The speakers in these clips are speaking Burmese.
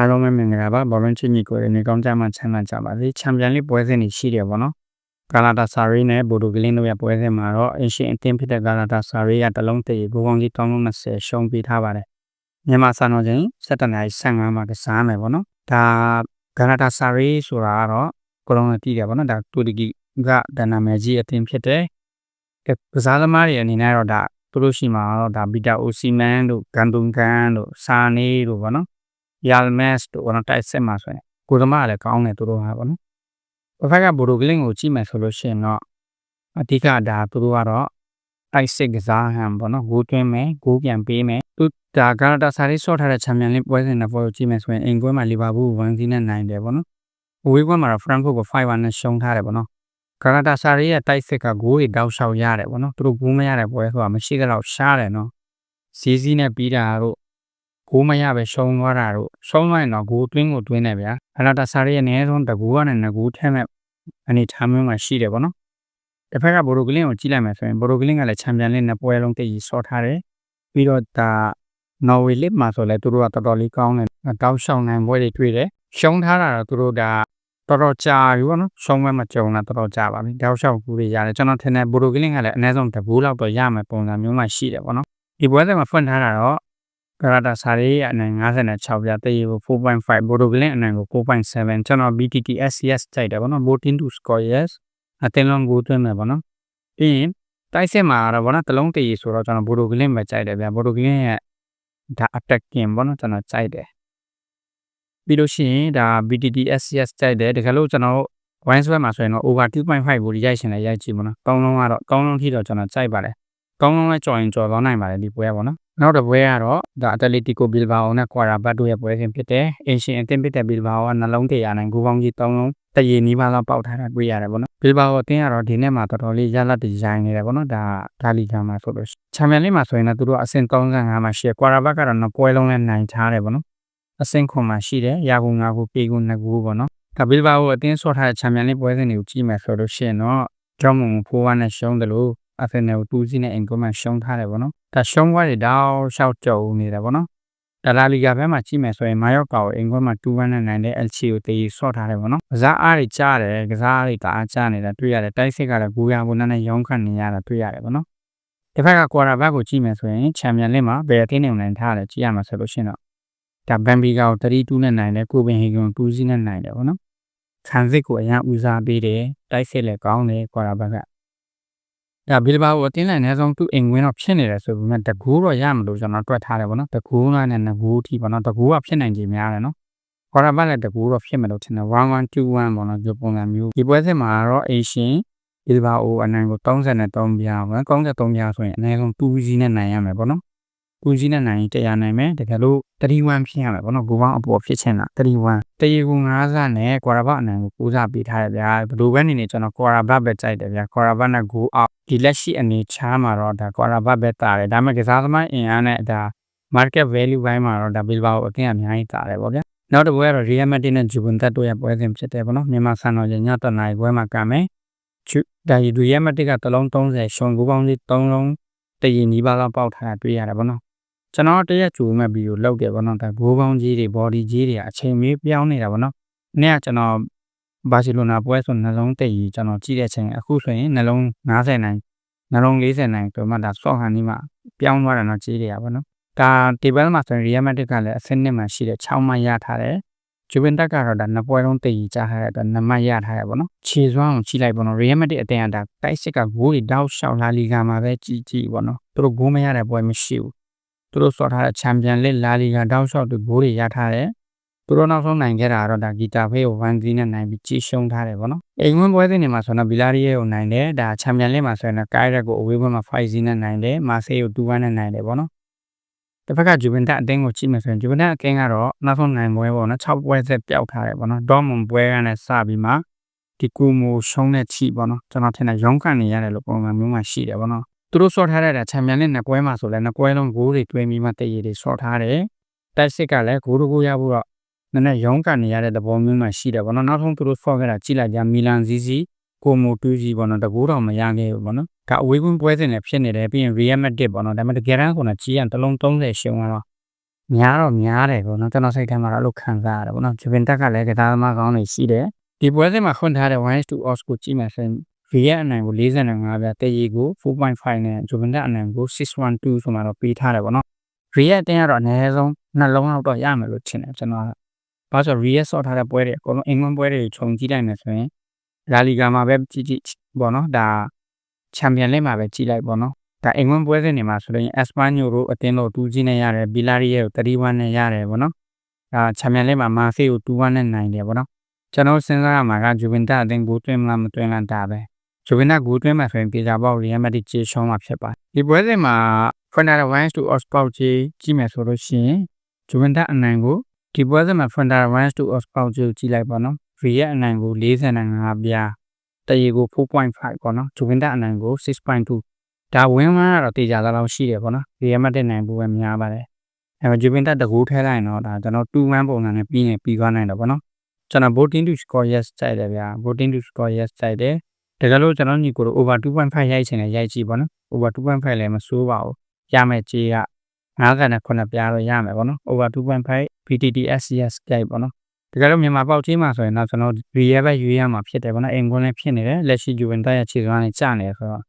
အားလုံးပဲမင်္ဂလာပါဘောလုံးချင်းညီကိုရနေကောင်းကြမှာချမ်းသာကြပါစေချန်ပီယံလိပွဲစဉ်တွေရှိတယ်ပေါ့နော်ဂါလာတာဆာရီနဲ့ဘိုဒိုဂလင်းတို့ရဲ့ပွဲစဉ်မှာတော့အင်ရှင်အသင်းဖြစ်တဲ့ဂါလာတာဆာရီကတလုံးတည်းဘူပေါင်းကြီး320ရှုံးပေးထားပါတယ်မြန်မာစံတော်ချိန်17နာရီ15မှာကစားမယ်ပေါ့နော်ဒါဂါလာတာဆာရီဆိုတာကတော့ကိုလုံးနဲ့တည်တယ်ပေါ့နော်ဒါတူတကီကဒနာမယ်ကြီးအသင်းဖြစ်တဲ့ကစားသမားတွေအနေနဲ့တော့ဒါသူတို့ရှိမှာတော့ဒါဘီတာအိုစီမန်တို့ဂန်ဒုန်ကန်တို့စာနေတို့ပေါ့နော် Yalmes တို့ကတော့ တိုက်စစ်မှာဆိုရင်ကိုသမားကလည်းကောင်းတယ်သူတို့ဟာပေါ့နော်။ဘဖက်ကဘိုဒိုကလင်းကိုကြည့်မယ်ဆိုလို့ရှိရင်တော့အဓိကဒါသူတို့ကတော့တိုက်စစ်ကစားဟန်ပေါ့နော်ဂိုးသွင်းမယ်ဂိုးပြန်ပေးမယ်သူဒါဂါနာတာဆာရီဆော့ထားတဲ့ချန်ပီယံလိပွဲစဉ်တဲ့ပွဲကိုကြည့်မယ်ဆိုရင်အင်ကွဲမှာလီဗာပူး1စီးနဲ့နိုင်တယ်ပေါ့နော်။အဝေးကွဲမှာတော့ဖရန့်ဖို့ကို5-1နဲ့ရှုံးထားတယ်ပေါ့နော်။ဂါနာတာဆာရီရဲ့တိုက်စစ်ကဂိုးတွေတောက်လျှောက်ရတယ်ပေါ့နော်။သူတို့ဂိုးမရတဲ့ပွဲဆိုတာမရှိတော့ရှားတယ်နော်။စီးစီးနဲ့ပြီးတာတို့ ဂိုးမရပဲရှုံးသွားတာတို့ရှုံးသွားရင်တော့ဂိုးတွင်းကိုတွင်းတယ်ဗျာအလာတာဆာရီရဲ့အနည်းဆုံးတကူကနေငကူထဲမဲ့အနေထားမျိုးမှာရှိတယ်ပေါ့နော်တစ်ဖက်ကဘိုရိုကလင်းကိုကြည့်လိုက်မယ်ဆိုရင်ဘိုရိုကလင်းကလည်းချန်ပီယံလိနှစ်ပွဲလုံးတည်ရီဆော့ထားတယ်ပြီးတော့ဒါနော်ဝေလစ်မှာဆိုလဲသူတို့ကတော်တော်လေးကောင်းတယ်တောက်ရှောင်းနိုင်ပွဲတွေတွေ့တယ်ရှုံးထားတာတော့သူတို့ဒါတော်တော်ကြာပြီပေါ့နော်ရှုံးမဲ့မကြုံတာတော်တော်ကြာပါပြီတောက်ရှောက်ကူတွေရတယ်ကျွန်တော်ထင်တယ်ဘိုရိုကလင်းကလည်းအနည်းဆုံးတဘူးလောက်တော့ရမယ်ပုံစံမျိုးမှရှိတယ်ပေါ့နော်ဒီပွဲစဉ်မှာဖွင့်ထားတာတော့ ဂရတာစာရေးအနိုင်56ပြတရေကို4.5ဘိုဒိုဂလင်းအနိုင်ကို4.7ကျွန်တော် BTT SCS ကြိုက်တယ်ဗောနော် voting to score yes အတင်းလုံးကိုသွင်းမယ်ဗောနော်ပြီးရင်တိုက်စစ်မှာတော့ဗောနော်တလုံးတရေဆိုတော့ကျွန်တော်ဘိုဒိုဂလင်းပဲကြိုက်တယ်ဗျာဘိုဒိုဂလင်းရဲ့ဒါ attacking ဗောနော်ကျွန်တော်ကြိုက်တယ်ပြီးလို့ရှိရင်ဒါ BTT SCS ကြိုက်တယ်တကယ်လို့ကျွန်တော် wine swap မှာဆိုရင်တော့ over 2.5ကိုရိုက်ရှင်လည်းရိုက်ကြည့်ဗောနော်ကောင်းလုံးကတော့ကောင်းလုံးထိတော့ကျွန်တော်ကြိုက်ပါတယ်ကောင်းလုံးလည်းကြော်ရင်ကြော်သွားနိုင်ပါတယ်ဒီပွဲဗောနော် နောက်တစ်ပွဲကတော့ဒါအတလက်တီကိုဘီလ်ဘာအိုနဲ့ကွာရာဘတ်တို့ရဲ့ပွဲစဉ်ဖြစ်တယ်။အင်ရှင်အသင်းဖြစ်တဲ့ဘီလ်ဘာအိုကနှလုံးတရာနိုင်ဂိုးပေါင်းကြီး၃လုံးတရေနီးပါးလောက်ပေါက်ထားတာတွေ့ရတယ်ပေါ့နော်။ဘီလ်ဘာအိုအသင်းကတော့ဒီနေ့မှာတော်တော်လေးရလတ်ဒီဇိုင်းနေတယ်ပေါ့နော်။ဒါဒါလီဂါမှာဆိုလို့ချန်ပီယံလိမှာဆိုရင်လည်းသူတို့အဆင့်35မှာရှိတယ်။ကွာရာဘတ်ကတော့နှစ်ပွဲလုံးနဲ့နိုင်ထားတယ်ပေါ့နော်။အဆင့်ခွန်မှာရှိတယ်။ရာကူ၅ခုပေကူ၂ခုပေါ့နော်။ဒါဘီလ်ဘာအိုအသင်းဆော့ထားတဲ့ချန်ပီယံလိပွဲစဉ်တွေကိုကြည့်မယ်ဆိုလို့ရှိရင်တော့ကျောင်းမုံဖိုးဝါနဲ့ရှုံးတယ်လို့ အဖက်နယ်ကိုတူးစီနဲ့အင်ကွန်မန်ရှုံးထားတယ်ပေါ့နော်ဒါရှုံးွားတွေတောက်လျှောက်ကြုံနေတယ်ပေါ့နော်ဒါလာလီဂါဘက်မှာကြည့်မယ်ဆိုရင်မာယော့ကာကိုအင်ကွန်မှာ2-1နဲ့နိုင်တဲ့ LC ကိုတေးဆော့ထားတယ်ပေါ့နော်ကစားအားတွေကြားတယ်ကစားအားတွေတအားကြားနေတာတွေ့ရတယ်တိုက်စစ်ကလည်းဘူယာဘူနာနဲ့ရောင်းခန့်နေရတာတွေ့ရတယ်ပေါ့နော်တစ်ဖက်ကကွာရာဘက်ကိုကြည့်မယ်ဆိုရင်ချန်ပီယံလစ်မှာဘယ်အသင်းနဲ့နိုင်ထားတယ်ကြည့်ရမှာဆိုလို့ရှိရင်တော့ဒါဘန်ဘီကာကို32နဲ့နိုင်တယ်ကိုပင်ဟေဂွန်2စီးနဲ့နိုင်တယ်ပေါ့နော်ခံစစ်ကိုအရင်ဦးစားပေးတယ်တိုက်စစ်လည်းကောင်းတယ်ကွာရာဘက်က ဒါဘီလဘာကိုအတင်းလိုက်အနည်းဆုံးသူ့အိမ်ဝင်တော့ဖြစ်နေတယ်ဆိုပေမဲ့တကူတော့ရမလို့ကျွန်တော်တွက်ထားတယ်ဗောနော်တကူကနဲ့ငကူအထိဗောနော်တကူကဖြစ်နိုင်ကြများတယ်နော်ခေါ်ရပတ်လည်းတကူတော့ဖြစ်မလို့ထင်တယ်1121ဗောနော်ဒီပုံစံမျိုးဒီပွဲစစ်မှာတော့ Asian ဘီလဘာအိုအနိုင်ကို33ပြားဗောနော်33ပြားဆိုရင်အနည်းဆုံး2စီးနဲ့နိုင်ရမယ်ဗောနော်ကူကြီးနဲ့နိုင်တရားနိုင်မယ်တကယ်လို့31ဖြစ်ရမယ်ပေါ့နော်ဂိုးပေါင်းအပေါ်ဖြစ်ချင်တာ31တရေကူ9ဆနဲ့ကွာရာဘအနိုင်ကိုကူးစားပေးထားတယ်ဗျာဘယ်လိုပဲနေနေကျွန်တော်ကွာရာဘပဲကြိုက်တယ်ဗျာကွာရာဘနဲ့ဂိုးအောက် ဒီလက်ရှိအနေချားမှာတော့ဒါကွာရာဘပဲတာတယ်ဒါပေမဲ့ကစားသမားအင်အားနဲ့ဒါ market value ဘိုင်းမှာတော့ဒါဘီလ်ဘာကိုအကင်းအများကြီးတာတယ်ပေါ့ဗျာနောက်တစ်ပွဲကတော့ Real Madrid နဲ့ Juventus တို့ရဲ့ပွဲစဉ်ဖြစ်တယ်ပေါ့နော်မြန်မာစံတော်ချိန်ညတနာရီပွဲမှာကမယ်ဒါရီ Real Madrid ကတလုံး30ရှုံဂိုးပေါင်းစီ3လုံးတည်ရင်နီးပါးလောက်ပေါက်ထားတာတွေ့ရတယ်ပေါ့နော်ကျွန်တော်တရက်ကြိုမဲ့ဗီဒီယိုလောက်တယ်ဗောနော်ဒါဂိုးပေါင်းကြီးတွေ body ကြီးတွေအချိန်မေးပြောင်းနေတာဗောနော်။နေ့ကကျွန်တော် ဘာစီလိုနာပွဲဆိုနှလုံးတိတ်ကြီးကျွန်တော်ကြည့်တဲ့အချိန်အခုဆိုရင်နှလုံး90နိုင်နှလုံး40နိုင်ဆိုမှဒါဆော့ဟန်ဒီမှာပြောင်းသွားတာတော့ကြီးတွေကဗောနော်။ဒါ table မှာဆိုရင် Real Madrid ကလည်းအဆင့်နှစ်မှာရှိတဲ့6မှတ်ရထားတယ်။ဂျူဗင်တက်ကတော့ဒါနှစ်ပွဲလုံးတိတ်ကြီးကြားထားတဲ့အတွက်2မှတ်ရထားရဗောနော်။ခြေစွမ်းကိုကြည့်လိုက်ဗောနော် Real Madrid အတင်းအတာတိုက်စစ်ကဂိုးတွေတောက်လျှောက်လာလီဂါမှာပဲကြီးကြီးဗောနော်။သူတို့ဂိုးမရတဲ့ပွဲမရှိဘူးသူတို့စော်ထားတဲ့ချန်ပီယံလစ်လာလီဂါတောက်လျှောက်သူဘိုးတွေရထားတယ် သူတို့နောက်ဆုံးနိုင်ခဲ့တာတော့ဒါဂီတာဖေးကို1စီးနဲ့နိုင်ပြီးကြီးရှုံးထားတယ်ဗောနော်အိမ်ဝင်ပွဲစဉ်တွေမှာဆိုတော့ဘီလာရီယေကိုနိုင်တယ်ဒါချန်ပီယံလစ်မှာဆိုရင်တော့ကိုင်ရက်ကိုအဝေးဘက်မှာ5စီးနဲ့နိုင်တယ်မာဆေးကို2-1နဲ့နိုင်တယ်ဗောနော်တစ်ဖက်ကဂျူဗင်တက်အတင်းကိုကြည့်မယ်ဆိုရင်ဂျူဗင်တက်အကင်းကတော့နောက်ဆုံးနိုင်ပွဲပေါ့နော်6ပွဲဆက်ပျောက်ထားတယ်ပေါ့နော်ဒေါ်မွန်ပွဲကနဲ့စပြီးမှဒီကူမိုရှုံးတဲ့ချီပေါ့နော်ကျွန်တော်ထင်တယ်ရုံးကန်နေရတယ်လို့ပုံမှန်မျိုးမှရှိတယ်ပေါ့နော်သူတို့ဆော့ထားတဲ့ချန်ပီယံလိနှစ်ပွဲမှာဆိုလဲနှစ်ပွဲလုံးဂိုးတွေတွဲပြီးမှတည်ရည်တွေဆော့ထားတယ်တက်စစ်ကလည်းဂိုးတကူရဖို့တော့ နည်းနည်းရုန်းကန်နေရတဲ့သဘောမျိုးမှရှိတယ်ဗောနော်နောက်ဆုံးသူတို့ဆော့ခဲ့တာကြည့်လိုက်ကြမီလန်ဇီစီကိုမိုတူးစီဗောနော်တကူတော့မရခဲ့ဘူးဗောနော်ဒါအဝေးကွင်းပွဲစဉ်လည်းဖြစ်နေတယ်ပြီးရင် Real Madrid ဗောနော်ဒါပေမဲ့တကယ်တမ်းကတော့ကြီးရန်တလုံး30ရှုံးတော့များတော့များတယ်ပေါ့နော်ကျွန်တော်စိတ်ထဲမှာတော့အဲ့လိုခံစားရတယ်ပေါ့နော်ဂျပန်တက်ကလည်းကစားသမားကောင်းတွေရှိတယ်ဒီပွဲစဉ်မှာခွင့်ထားတဲ့1-2 odds ကိုကြည့်မယ်ဆိုရင် V ရဲ့အနိုင်ကို45ပြတည်ရီကို4.5နဲ့ဂျပန်တက်အနိုင်ကို612ဆိုမှတော့ပေးထားတယ်ပေါ့နော် V ရဲ့အတင်းကတော့အနည်းဆုံးနှလုံးလောက်တော့ရမယ်လို့ထင်တယ်ကျွန်တော်က ဘာလို့ဆို V ရဲ့ဆော့ထားတဲ့ပွဲတွေအကုန်လုံးအင်္ဂလန်ပွဲတွေခြုံကြည့်လိုက်မယ်ဆိုရင်လာလီဂါမှာပဲကြည့်ကြည့်ပေါ့နော်ဒါချန်ပီယံလိမှာပဲကြည့်လိုက်ပေါ့နော်ဒါအင်္ဂလန်ပွဲစဉ်တွေမှာဆိုရင်အက်စပန်ညိုတို့အတင်းတို့2ကြီးနဲ့ရတယ်ဘီလာရီရဲ့ကို31နဲ့ရတယ်ပေါ့နော်ဒါချန်ပီယံလိမှာမာဖေးကို2-1နဲ့နိုင်တယ်ပေါ့နော်ကျွန်တော်စဉ်းစားရမှာကဂျူဗင်တက်အသင်းကိုတွင်းမလားမတွင်းလားဒါပဲဂျူဗင်တက်ကိုတွင်းမှာဆိုရင်ပြေချာပေါက်ရီယယ်မက်ဒရစ်ကျေရှုံးမှာဖြစ်ပါတယ်ဒီပွဲစဉ်မှာဖန်တာ1 to Oxford ကြီးကြည့်မယ်ဆိုလို့ရှိရင်ဂျူဗင်တက်အနိုင်ကို ဒီပွဲစဉ်မှာဖန်တာ1 to Oxford ကြီးကြည့်လိုက်ပါတော့ဗီရဲ့အနိုင်ကို45ပြားတရေကို4.5ပေါ့နော်ဂျူဗင်တက်အနိုင်ကို6.2ဒါဝင်းမကတော့တေချာသားလောက်ရှိတယ်ပေါ့နော်ရီယယ်မက်ဒရစ်နိုင်ဖို့ပဲများပါတယ်အဲဂျူဗင်တက်တကူထဲလိုက်တော့ဒါကျွန်တော်2-1ပုံစံနဲ့ပြီးနေပြီးသွားနိုင်တော့ပေါ့နော်ကျွန်တော် voting to score yes ကြိုက်တယ်ဗျာ voting to score yes ကြိုက်တယ်တကယ်လို့ကျွန်တော်ညီကိုတို့ over 2.5ရိုက်ချင်တယ်ရိုက်ကြည့်ပေါ့နော် over 2.5လည်းမစိုးပါဘူးရမယ်ကြေးက 59ပြားတော့ရမယ်ပေါ့နော် over 2.5 BTT SCS ကြိုက်ပေါ့နော်တကယ်လို့မြန်မာပေါက်ချင်းမှာဆိုရင်တော့ကျွန်တော် real ပဲရွေးရမှာဖြစ်တယ်ပေါ့နော်အင်ကွန်လည်းဖြစ်နေတယ်လက်ရှိ Juventus ရဲ့ခြေစွမ်းနဲ့ကျနေတယ်ဆိုတော့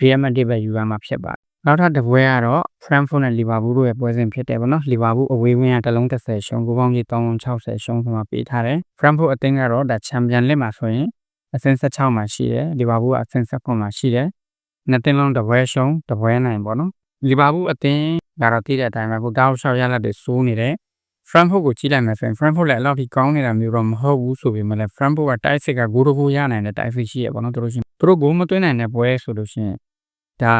real madrid ပဲယူရမှာဖြစ်ပါတယ်နောက်ထပ်တစ်ပွဲကတော့ Frankfurt နဲ့ Liverpool တို့ရဲ့ပွဲစဉ်ဖြစ်တယ်ပေါ့နော် Liverpool အဝေးဝင်းကတလုံး30ရှုံးကိုပေါင်းကြီး360ရှုံးဆိုမှပေးထားတယ် Frankfurt အသင်းကတော့ဒါ Champion League မှာဆိုရင်အဆင့်16မှာရှိတယ် Liverpool ကအဆင့်19မှာရှိတယ်နှစ်သင်းလုံးတစ်ပွဲရှုံးတစ်ပွဲနိုင်ပေါ့နော် Liverpool အသင်း ကတော့တည်တဲ့အတိုင်းပဲကိုတောက်လျှောက်ရလက်တွေစိုးနေတယ် Frankfurt ကိုကြည့်လိုက်မယ်ဆိုရင် Frankfurt လည်းအလောက်ထိကောင်းနေတာမျိုးတော့မဟုတ်ဘူးဆိုပေမဲ့လည်း Frankfurt ကတိုက်စစ်ကဂိုးတကူရနိုင်တဲ့တိုက်စစ်ရှိရပေါ့နော်တို့လို့ရှိရင်သူတို့ဂိုးမသွင်းနိုင်တဲ့ပွဲဆိုလို့ရှိရင်ဒါ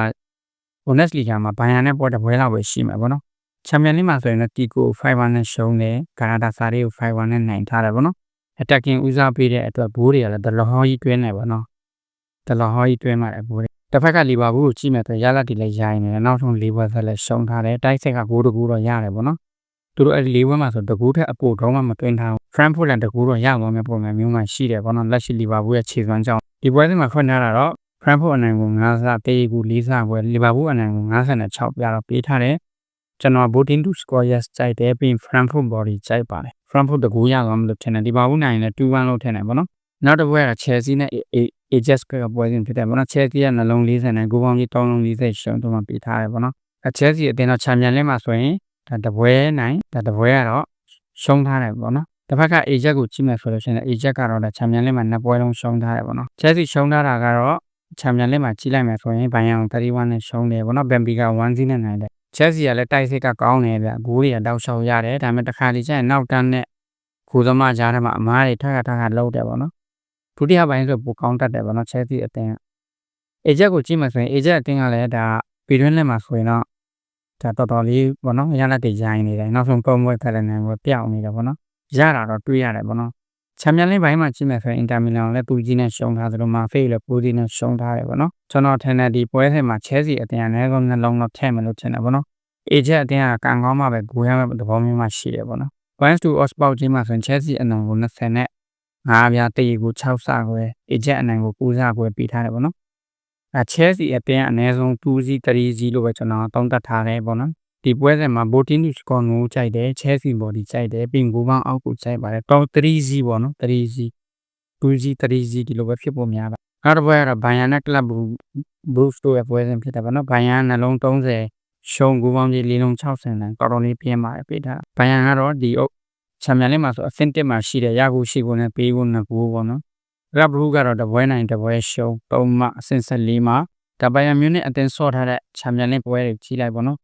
Bundesliga မှာဘိုင်ယန်နဲ့ပွဲတစ်ပွဲလောက်ပဲရှိမှာပေါ့နော်ချန်ပီယံလိမှာဆိုရင်တော့တီကို5-1နဲ့ရှုံးတယ်ဂါနာတာစာရီကို5-1နဲ့နိုင်ထားတယ်ပေါ့နော် attacking ဦးစားပေးတဲ့အတွက်ဘိုးတွေကလည်းဒလဟောကြီးတွင်းနေပါတော့ဒလဟောကြီးတွင်းมาတယ်ဘိုးတွေ တစ်ဖက်ကလီဗာပူးကိုကြည့်မယ်ဆိုရလာတီလည်းရိုင်းနေတယ်နောက်ဆုံးလေးပွဲဆက်လည်းရှုံးထားတယ်တိုက်ဆက်ကဂိုးတကူတော့ရတယ်ပေါ့နော်သူတို့အဲ့ဒီလေးပွဲမှာဆိုတကူထက်အပိုတော့မှမတွင်းထားဘူး Frankfurt လည်းတကူတော့ရသွားမယ့်ပုံစံမျိုးမှရှိတယ်ပေါ့နော်လက်ရှိလီဗာပူးရဲ့ခြေစွမ်းကြောင့်ဒီပွဲစဉ်မှာဖွင့်ထားတာတော့ Frankfurt အနိုင်ကို9ဆတေးကူ4ဆပွဲလီဗာပူးအနိုင်ကို96ပြတော့ပေးထားတယ်ကျွန်တော် voting to score yes ကြိုက်တယ်ပြီး Frankfurt body ကြိုက်ပါတယ် Frankfurt တကူရသွားမလို့ထင်တယ်လီဗာပူးနိုင်လည်း2-1လို့ထင်တယ်ပေါ့နော် နောက်တစ်ပွဲက Chelsea နဲ့ Ajax ကပွဲစဉ်ဖြစ်တယ်ပေါ့နော် Chelsea ကနှလုံး40နဲ့ဂိုးပေါင်းကြီး3လုံး40ရှုံးတော့မှပေးထားတယ်ပေါ့နော်အဲ Chelsea အတင်းတော့ချန်ပီယံလိမှာဆိုရင်ဒါတပွဲနိုင်ဒါတပွဲကတော့ရှုံးထားတယ်ပေါ့နော်တစ်ဖက်က Ajax ကိုကြည့်မယ်ဆိုလို့ရှိရင် Ajax ကတော့ဒါချန်ပီယံလိမှာနှစ်ပွဲလုံးရှုံးထားတယ်ပေါ့နော် Chelsea ရှုံးထားတာကတော့ချန်ပီယံလိမှာကြည့်လိုက်မယ်ဆိုရင်ဘိုင်ယန်31နဲ့ရှုံးတယ်ပေါ့နော် Benfica 1-0နဲ့နိုင်တယ် Chelsea ကလည်းတိုက်စစ်ကကောင်းတယ်ဗျဂိုးတွေကတောက်လျှောက်ရတယ်ဒါပေမဲ့တစ်ခါလေကျရင်နောက်တန်းနဲ့ဂိုးသမားကြားထဲမှာအမားတွေထပ်ခါထပ်ခါလောက်တယ်ပေါ့နော် ဒုတိယပိုင်းဆိုပိုကောင်းတတ်တယ်ပေါ့နော် Chelsea အသင်းအေဂျက်ကိုကြည့်မှဆိုရင်အေဂျက်အသင်းကလည်းဒါပြည်တွင်းလက်မှာဆိုရင်တော့ဒါတော်တော်လေးပေါ့နော်ရလက်တွေရိုင်းနေတယ်နောက်ဆုံးပုံပွဲခက်တဲ့နိုင်ပွဲပျောက်နေတယ်ပေါ့နော်ရတာတော့တွေးရတယ်ပေါ့နော်ချန်ပီယံလိဘိုင်းမှာကြည့်မယ်ဆိုရင်အင်တာမီလန်လည်းပူကြီးနဲ့ရှုံးထားသလိုမာဖေးလည်းပူကြီးနဲ့ရှုံးထားတယ်ပေါ့နော်ကျွန်တော်ထင်တယ်ဒီပွဲထဲမှာ Chelsea အသင်းအနည်းဆုံးနှလုံးတော့ထည့်မယ်လို့ထင်တယ်ပေါ့နော်အေဂျက်အသင်းကကံကောင်းမှပဲဂိုးရမယ့်သဘောမျိုးမှရှိတယ်ပေါ့နော် Points to odds ပေါက်ကြီးမှာဆိုရင် Chelsea အနိုင်ကို20နဲ့ ငါးပြားတရီကို6ဆခွဲအဂျက်အနိုင်ကို9ဆခွဲပေးထားတယ်ပေါ့နော်အဲ Chelsea အတင်းအနည်းဆုံး2စီ3စီလို့ပဲကျွန်တော်သုံးသပ်ထားတယ်ပေါ့နော်ဒီပွဲစဉ်မှာ voting to score ကိုကြိုက်တယ် Chelsea body ကြိုက်တယ်ပြီးကိုပေါင်းအောက်ကိုကြိုက်ပါတယ်တော့3စီပေါ့နော်3စီ2စီ3စီဒီလိုပဲဖြစ်ဖို့များပါနောက်တစ်ပွဲကတော့ Bayern နဲ့ Club Brugge တို့ရဲ့ပွဲစဉ်ဖြစ်တယ်ပေါ့နော် Bayern နှလုံး30ရှုံးကိုပေါင်းကြီး၄လုံး60နဲ့တော်တော်လေးပြင်းပါတယ်ပေးထား Bayern ကတော့ဒီအုပ် ချန်ပီယံလိမှာဆိုအဆင့်1မှာရှိတယ်ရဖို့ရှိဖို့နဲ့ပေးဖို့နဲ့ကိုပေါ့နော်ရဘရူကတော့တပွဲနိုင်တပွဲရှုံး၃မှအဆင့်14မှာဒါဘိုင်ယန်မြူနစ်အတင်းဆော့ထားတဲ့ချန်ပီယံလိပွဲတွေကြီးလိုက်ပေါ့နော်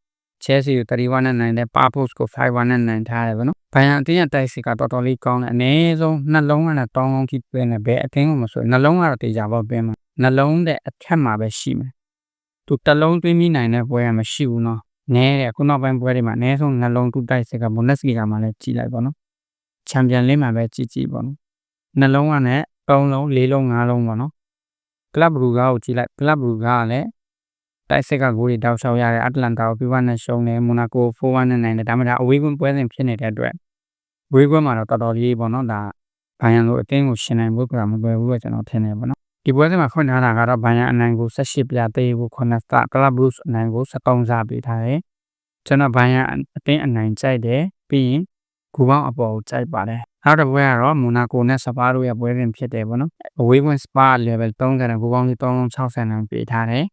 ချဲစီကို31နဲ့နိုင်တယ်ပါပို့စ်ကို5-1နဲ့နိုင်ထားတယ်ပေါ့နော်ဘိုင်ယန်အတင်းရဲ့တိုက်စစ်ကတော်တော်လေးကောင်းတယ်အနည်းဆုံးနှလုံးကနဲ့တောင်းလုံးထိပြနေဘယ်အတင်းကိုမဆိုနှလုံးကတော့တေချာပေါ့ပြင်းမှာနှလုံးတဲ့အထက်မှာပဲရှိမယ်သူတလုံးသွင်းပြီးနိုင်တဲ့ပွဲကမရှိဘူးနော်နဲတယ်ခုနောက်ပိုင်းပွဲတွေမှာအနည်းဆုံးနှလုံးတူတိုက်စစ်ကဘွန်ဒက်စလီဂါမှာလည်းကြီးလိုက်ပေါ့နော် ချန်ပီယံလိမှာပဲကြီးကြီးပေါ့နော်နှလုံးကနဲ့3လုံး4လုံး5လုံးပေါ့နော်ကလပ်ဘရူဂါကိုကြည့်လိုက်ကလပ်ဘရူဂါကလည်းတိုက်စစ်ကဂိုးတွေတောက်လျှောက်ရတယ်အတလန်တာကိုပြဝနဲ့ရှုံးတယ်မိုနာကို4-1နဲ့နိုင်တယ်ဒါမှမဟုတ်အဝေးကွင်းပွဲစဉ်ဖြစ်နေတဲ့အတွက်ဝေးကွင်းမှာတော့တော်တော်လေးပေါ့နော်ဒါဘိုင်ယန်လိုအသင်းကိုရှင်နိုင်ဖို့ကမလွယ်ဘူးပဲကျွန်တော်ထင်တယ်ပေါ့နော်ဒီပွဲစဉ်မှာဖွင့်ထားတာကတော့ဘိုင်ယန်အနိုင်ကို18ပြသေးကို9စကလပ်ဘရူးအနိုင်ကို73စပေးထားတယ်ကျွန်တော်ဘိုင်းရအတင်းအနိုင်ကြိုက်တယ်ပြီးရင် ဂူပေါင်းအပေါ်ကိုကြိုက်ပါတယ်နောက်တစ်ပွဲကတော့မိုနာကိုနဲ့စပါးတို့ရဲ့ပွဲစဉ်ဖြစ်တယ်ပေါ့နော်အဝေးဝင်စပါ level 30နဲ့ဂူပေါင်းကြီး360နဲ့ပေးထားတယ်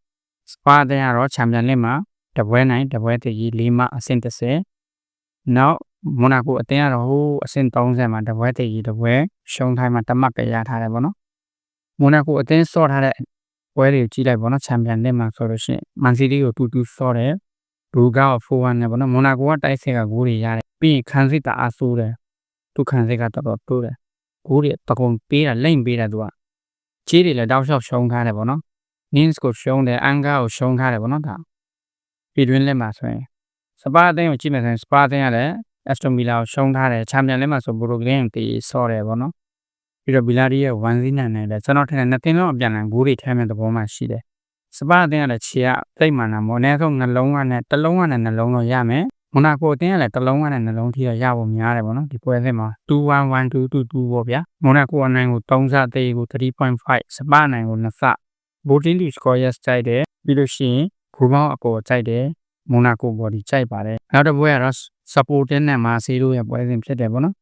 စပါအတင်းကတော့ချန်ပီယံလစ်မှာတပွဲနိုင်တပွဲတကြီး၄မှအဆင့်30နောက်မိုနာကိုအတင်းကတော့ဟိုအဆင့်30မှာတပွဲတကြီးတပွဲရှုံးထိုင်းမှာတမတ်ပဲရထားတယ်ပေါ့နော်မိုနာကိုအတင်းစော့ထားတဲ့ပွဲတွေကိုကြည့်လိုက်ပေါ့နော်ချန်ပီယံလစ်မှာဆိုလို့ရှိရင်မန်စီးတီးကိုတူတူစော့တယ်ဘူဂါကို4-1နဲ့ပေါ့နော်မိုနာကိုကတိုက်ဆက်ကဂိုးတွေရတယ် ပြီးရင်ခန်းစစ်တာအဆိုးတယ်သူခန်းစစ်ကတော်တော်တိုးတယ်ဂိုးတွေတကုံပေးတာလိမ့်ပေးတာသူကချေးတွေလည်းတောက်လျှောက်ရှုံးထားတယ်ပေါ့နော် nins ကိုရှုံးတယ်အန်ကာကိုရှုံးထားတယ်ပေါ့နော်ဒါပြည်တွင်းလက်မှာဆိုရင်စပါအသင်းကိုကြည့်မယ်ဆိုရင်စပါအသင်းကလည်း Aston Villa ကိုရှုံးထားတယ်ချန်ပီယံလက်မှာဆိုဘိုလိုဂရင်းကိုစော့တယ်ပေါ့နော်ပြီးတော့ဗီလာရီရဲ့ဝန်စည်းနိုင်တယ်လည်းကျွန်တော်ထင်တယ်နှစ်သင်းလုံးအပြန်အလှန်ဂိုးတွေထဲမဲ့သဘောမှရှိတယ်စပါအသင်းကလည်းခြေကတိတ်မှန်တာမို့အနည်းဆုံးနှလုံးကနဲ့တစ်လုံးကနဲ့နှလုံးတော့ရမယ် မိုနာကိုအသင်းကလည်းတစ်လုံးကနဲ့နှလုံးထိတော့ရဖို့များတယ်ပေါ့နော်ဒီပွဲစဉ်မှာ21122ပေါ့ဗျာမိုနာကိုအနိုင်ကို3စသေးကို3.5စပါအနိုင်ကို2စဘိုတင်းဒီစကော်ရက်ကြိုက်တယ်ပြီးလို့ရှိရင်ဂူပေါင်းအပေါ်ကြိုက်တယ်မိုနာကိုဘော်ဒီကြိုက်ပါတယ်နောက်တစ်ပွဲကတော့ supporting နဲ့မာစီတို့ရဲ့ပွဲစဉ်ဖြစ်တယ်ပေါ့နော်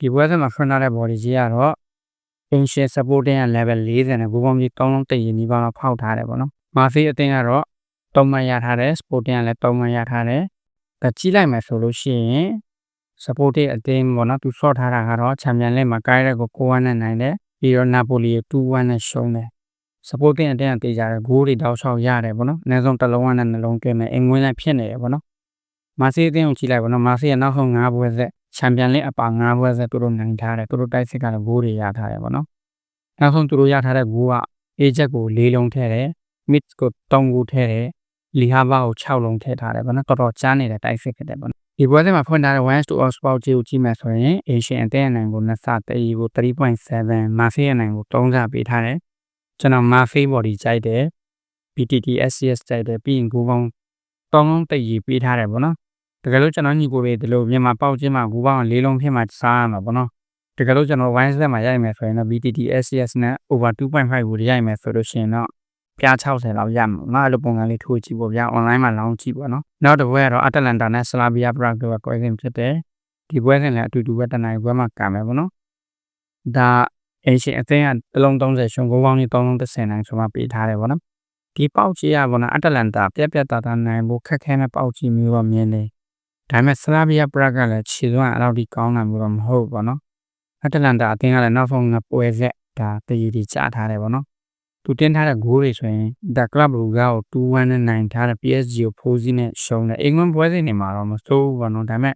ဒီပွဲစဉ်မှာဖွင့်ထားတဲ့ body ကြီးကတော့ ancient supporting ရဲ့ level 40နဲ့ဘူပေါင်းကြီး3လုံးတိတ်ရင်းဒီပါမှာဖောက်ထားတယ်ပေါ့နော်မာစီအသင်းကတော့3မှတ်ရထားတယ် sporting ကလည်း3မှတ်ရထားတယ်ဒါ ကြည့်လိုက်မယ်ဆိုလို့ရှိရင် supporting အသင်းပေါ့နော်သူ short ထားတာကတော့ champion league မှာကိုင်းရက်ကို6-1နဲ့နိုင်တယ်ပြီးတော့ napoli ကို2-1နဲ့ရှုံးတယ် supporting အတင်းအသေးကြတယ်ဂိုးတွေတောက်လျှောက်ရတယ်ပေါ့နော်အနည်းဆုံးတစ်လုံးဝနဲ့နှလုံးသွင်းမယ်အင်္ဂွင်းလည်းဖြစ်နေတယ်ပေါ့နော်မာစီအသင်းကိုကြည့်လိုက်ပေါ့နော်မာစီရဲ့နောက်ဆုံး5ပွဲဆက်ချန်ပီယံလိအပါ5ပွဲဆက်သူတို့နိုင်ထားတယ်သူတို့တိုက်စစ်ကတော့ဂိုးတွေရထားတယ်ပေါ့နော်နောက်ဆုံးသူတို့ရထားတဲ့ဂိုးကအေဂျက်ကို၄လုံးထည့်တယ်မစ်ကို3ဂိုးထည့်တယ် လီဟာဘာကို6လုံးထည့်ထားတယ်ပေါ့နော်တော်တော်ကြားနေတဲ့တိုက်စစ်ဖြစ်တယ်ပေါ့နော်ဒီပွဲစဉ်မှာဖွင့်ထားတဲ့1 to all sport ကြီးကိုကြည့်မယ်ဆိုရင် Asian အသင်းအနိုင်ကို2စတည်ကို3.7မာစီအနိုင်ကို3စပေးထားတယ်ကျွန်တော် Murphy body ကြိုက်တယ် BTT SCS ကြိုက်တယ်ပြီးရင်ဂိုးပေါင်းတောင်းလုံးတိတ်ကြီးပေးထားတယ်ပေါ့နော်တကယ်လို့ကျွန်တော်ညီကိုတွေဒီလိုမြန်မာပေါက်ချင်းမှာဂိုးပေါင်းလေးလုံးဖြစ်မှစားရမှာပေါ့နော်တကယ်လို့ကျွန်တော် wine set မှာရိုက်မယ်ဆိုရင်တော့ BTT SCS နဲ့ over 2.5ကိုရိုက်မယ်ဆိုလို့ရှိရင်တော့ ပြား60လောက်ရမှာငါအဲ့လိုပုံစံလေးထိုးကြည့်ပေါ့ဗျာ online မှာလောင်းကြည့်ပေါ့နော်နောက်တစ်ပွဲကတော့ Atalanta နဲ့ Slavia Prague တို့ကကွဲစဉ်ဖြစ်တယ်ဒီပွဲစဉ်လည်းအတူတူပဲတနိုင်ပွဲမှာကံမယ်ပေါ့နော်ဒါအရှင်အသင်းကတလုံး30ရှုံးကိုပေါင်းကြီး330နိုင်ဆိုမှပေးထားတယ်ဗောနော်ဒီပေါက်ကြီးရဗောနော်အတလန်တာပြက်ပြက်တာတာနိုင်ဖို့ခက်ခဲတဲ့ပေါက်ကြီးမျိုးတော့မြင်နေဒါပေမဲ့ဆလာဗီယာပရက်ကလည်းခြေစွမ်းအလောက်ဒီကောင်းတာမျိုးတော့မဟုတ်ဗောနော်အတလန်တာအသင်းကလည်းနောက်ဆုံးကပွဲဆက်ဒါတည်တည်ကြထားတယ်ဗောနော် သူတင်ထားတဲ့ဂိုးတွေဆိုရင်ဒါကလပ်ဘူဂါကို2-1နဲ့နိုင်ထားတဲ့ PSG ကိုဖိုးစီးနဲ့ရှုံးတယ်အင်္ဂလန်ပွဲစဉ်တွေမှာတော့မစိုးဘူးဗောနော်ဒါပေမဲ့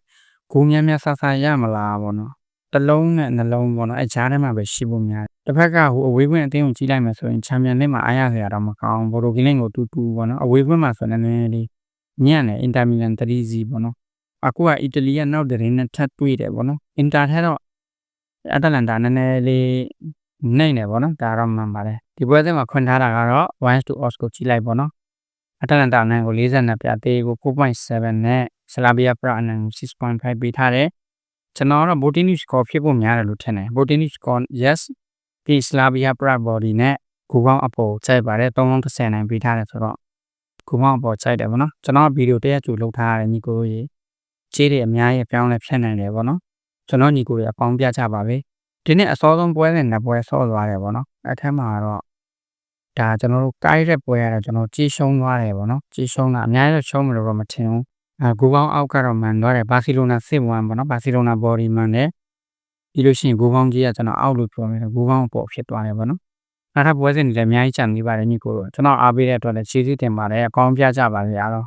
ဂိုးများများဆဆရမလားဗောနော်တလုံးနဲ့နှလုံးပေါ့နော်အဲကြားထဲမှာပဲရှိဖို့များတယ်တစ်ဖက်ကဟိုအဝေးကွင်းအသင်းကိုကြီးလိုက်မယ်ဆိုရင်ချန်ပီယံလိမှာအားရစရာတော့မကောင်းဘော်ဒိုကင်းလင်းကိုတူတူပေါ့နော်အဝေးကွင်းမှာဆိုလည်းနည်းနည်းလေးညံ့တယ်အင်တာမီလန်3စီပေါ့နော်အခုကအီတလီကနောက်တရင်နဲ့ထပ်တွေ့တယ်ပေါ့နော်အင်တာထက်တော့အတလန်တာနည်းနည်းလေးနိုင်တယ်ပေါ့နော်ဒါတော့မှန်ပါတယ် ဒီပွဲစဉ်မှာခွင့်ထားတာကတော့1 to os ကိုကြီးလိုက်ပေါ့နော်အတလန်တာအနိုင်ကို42ပြသေးကို4.7နဲ့ဆလာဗီယာပရာအနိုင်ကို6.5ပေးထားတယ်ကျွန်တော်ကတော့ Botanic score ဖြစ်ဖို့များတယ်လို့ထင်တယ် Botanic score yes ဒီ Slavia Prague body နဲ့ဂူပေါင်းအပေါ်ချိန်ပါတယ်330နိုင်ပေးထားတယ်ဆိုတော့ဂူပေါင်းအပေါ်ချိန်တယ်ဗောနော်ကျွန်တော်ဗီဒီယိုတရက်ကျူလုပ်ထားရတယ်ညီကိုရေခြေတွေအများကြီးပြောင်းလဲဖြတ်နိုင်တယ်ဗောနော်ကျွန်တော်ညီကိုတွေအပေါင်းပြကြပါပဲဒီနေ့အစောဆုံးပွဲနဲ့နှစ်ပွဲဆော့သွားတယ်ဗောနော်အဲ့ထက်မှာတော့ ဒါကျွန်တော်တို့ကိုက်တဲ့ပွဲကတော့ကျွန်တော်ကြီးရှုံးသွားတယ်ဗောနော်ကြီးရှုံးတာအများကြီးရှုံးမလို့တော့မထင်ဘူးအဲဂိုးပေါင်းအောက်ကတော့မှန်သွားတယ်ဘာစီလိုနာစစ်1ပေါ့နော်ဘာစီလိုနာဘော်ဒီမှန်တယ်ပြီးလို့ရှိရင်ဂိုးပေါင်းကြီးကကျွန်တော်အောက်လို့ပြောမယ်ဂိုးပေါင်းအပေါ်ဖြစ်သွားတယ်ပေါ့နော်နောက်ထပ်ပွဲစဉ်တွေလည်းအများကြီးကြံနေပါတယ်ညီကိုတို့ကျွန်တော်အားပေးတဲ့အတွက်လည်းကျေးဇူးတင်ပါတယ်အကောင်းပြကြပါစေအားလုံး